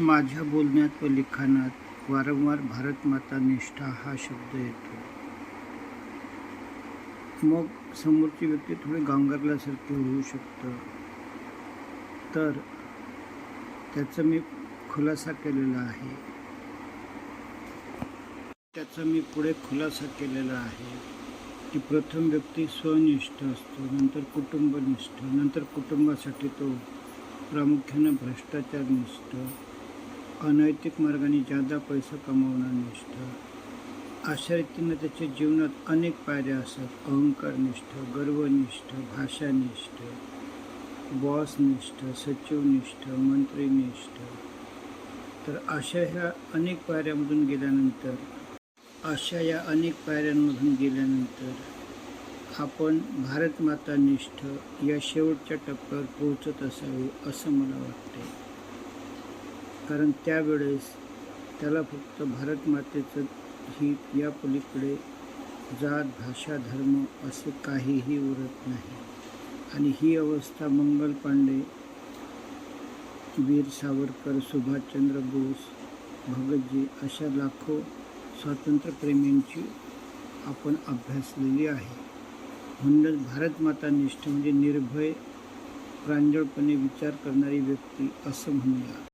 माझ्या बोलण्यात व लिखाणात वारंवार भारत माता निष्ठा हा शब्द येतो. मग समोरची व्यक्ती थोडी गांगरल्यासारखी होऊ शकतं. तर त्याचा मी खुलासा केलेला आहे. त्याचा मी पुढे खुलासा केलेला आहे की प्रथम व्यक्ती स्वनिष्ठ असतो नंतर कुटुंबनिष्ठ नंतर कुटुंबासाठी तो प्रामुख्याने भ्रष्टाचारनिष्ठ अनैतिक मार्गाने जादा पैसा कमावणं निष्ठ. अशा रीतीनं त्याच्या जीवनात अनेक पायऱ्या असतात अहंकारनिष्ठ गर्वनिष्ठ भाषानिष्ठ बॉसनिष्ठ सचिवनिष्ठ मंत्रीनिष्ठ तर अशा ह्या अनेक पायऱ्यामधून गेल्यानंतर अशा या अनेक पायऱ्यांमधून गेल्यानंतर आपण भारत माता निष्ठ या शेवटच्या टप्प्यावर पोहोचत असावे असं मला वाटते कारण त्यावेळेस त्याला फक्त भारत मातेचं ही या पलीकडे जात भाषा धर्म असे काहीही उरत नाही. आणि ही अवस्था मंगल पांडे वीर सावरकर सुभाषचंद्र बोस भगतजी अशा लाखो स्वातंत्र्यप्रेमींची आपण अभ्यासलेली आहे. म्हणूनच भारत माता निष्ठ म्हणजे निर्भय प्रांजळपणे विचार करणारी व्यक्ती असं म्हणूया.